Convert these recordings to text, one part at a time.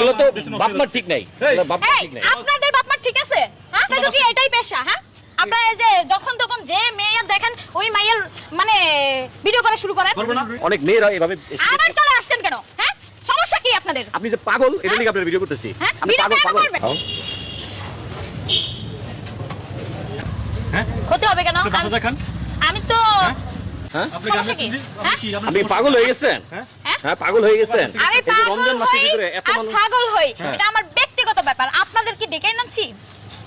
এগুলো তো ঠিক নাই। ঠিক নাই। আপনাদের বাপ মা ঠিক আছে? হ্যাঁ? আপনাদের কি এটাই পেশা হ্যাঁ? আপনারা এই যে যখন তখন যে মেয়ে দেখেন ওই মাইয়ের মানে ভিডিও করা শুরু করেন। অনেক মেয়েরা এভাবে আবার চলে আসছেন কেন? হ্যাঁ? সমস্যা কি আপনাদের? আপনি যে পাগল এটা নিয়ে আপনার ভিডিও করতেছি। হ্যাঁ, আপনি পাগল পাগল। হ্যাঁ? হ্যাঁ? হতে হবে কেন? আমি- দেখান। আমি তো হ্যাঁ? হ্যাঁ? আপনি পাগল হয়ে গেছেন? হ্যাঁ? হ্যাঁ? হ্যাঁ পাগল হয়ে গেছেন আমি পাগল রমজান মাসে হই কি এত মানুষ ছাগল হই হ্যাঁ। এটা আমার ব্যক্তিগত ব্যাপার আপনাদের কি ডেকে এনেছি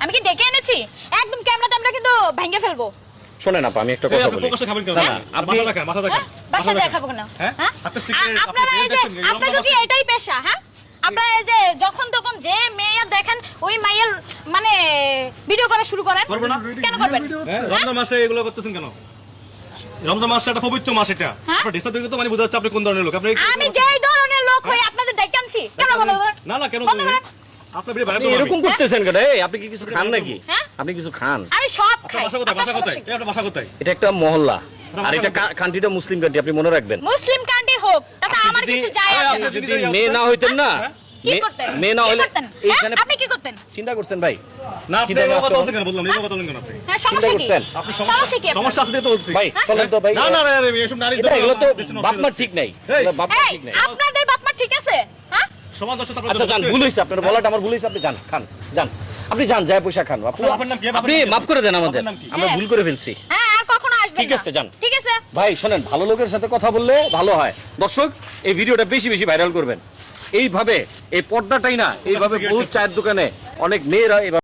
আমি কি ডেকে এনেছি একদম ক্যামেরা ট্যামেরা কিন্তু ভেঙে ফেলব শোনেন আপা আমি একটা কথা বলি প্রকাশ্যে খাবেন কেন? না, না, আপনি- মাথা দেখান, মাথা দেখান, হ্যাঁ? বাসা। দেখাবো কেন হ্যাঁ? হ্যাঁ? হাতে cigarette, আপনারা এই যে আপনাদের কি এটাই পেশা হ্যাঁ আপনারা এই যে যখন তখন যে মেয়ে দেখেন ওই মাইয়ের মানে ভিডিও করা শুরু করেন কেন করবেন হ্যাঁ, রমজান মাসে এগুলো করতেছেন কেন রমজান মাসটা একটা পবিত্র মাস এটা। হ্যাঁ? আপনার ডেসা দেখে তো মানে বোঝা যাচ্ছে আপনি কোন ধরনের লোক। আপনি আমি যেই ধরনের লোক হই আপনাদের ডেকে আনছি। কেন করেন না না কেন আপনি বাইরে এরকম করতেছেন কেন? এই আপনি কি কিছু খান নাকি? হ্যাঁ? আপনি কিছু খান? আমি সব খাই। বাসা কোথায়? বাসা কোথায়? আপনার বাসা কোথায়? এটা একটা মহল্লা। আর এটা কান্ট্রিটা মুসলিম কান্ট্রি আপনি মনে রাখবেন। মুসলিম কান্ট্রি হোক তাতে আপনি আমার কিছু যায় আসে না। যদি- যদি মেয়ে না হইতেন না? কি করতেন? মেয়ে না কি হইলে করতেন? এইখানে আপনি কি করতেন? চিন্তা করছেন ভাই? না আপনি চিন্তা কথা বলছেন কেন? বললাম এভাবে কথা বলেন কেন আপনি? হ্যাঁ সমস্যা কি? আপনি সমস্যা কি সমস্যা আছে তো বলছি। ভাই হ্যাঁ? চলেন তো ভাই। না না না না, এসব নারী এটা এগুলো তো বাপ মার ঠিক নাই। বাপ মার ঠিক নাই। আপনাদের বাপ মা ঠিক আছে? হ্যাঁ? সমাজ দশটা আচ্ছা যান দশটা। ভুল হয়েছে আপনার বলাটা আমার ভুল হয়েছে আপনি যান খান যান। আপনি যান যায় পয়সা খান। আপনি? বাপের আপনি? মাফ করে দেন আমাদের? আমরা হ্যাঁ। ভুল করে ফেলছি। হ্যাঁ আর কখনো আসবেন ঠিক আছে, যান। ঠিক আছে? ভাই শোনেন ভালো লোকের সাথে কথা বললে ভালো হয়। দর্শক এই ভিডিওটা বেশি বেশি ভাইরাল করবেন। এইভাবে এই পর্দাটাই না এইভাবে বহু চায়ের দোকানে অনেক মেয়েরা এইভাবে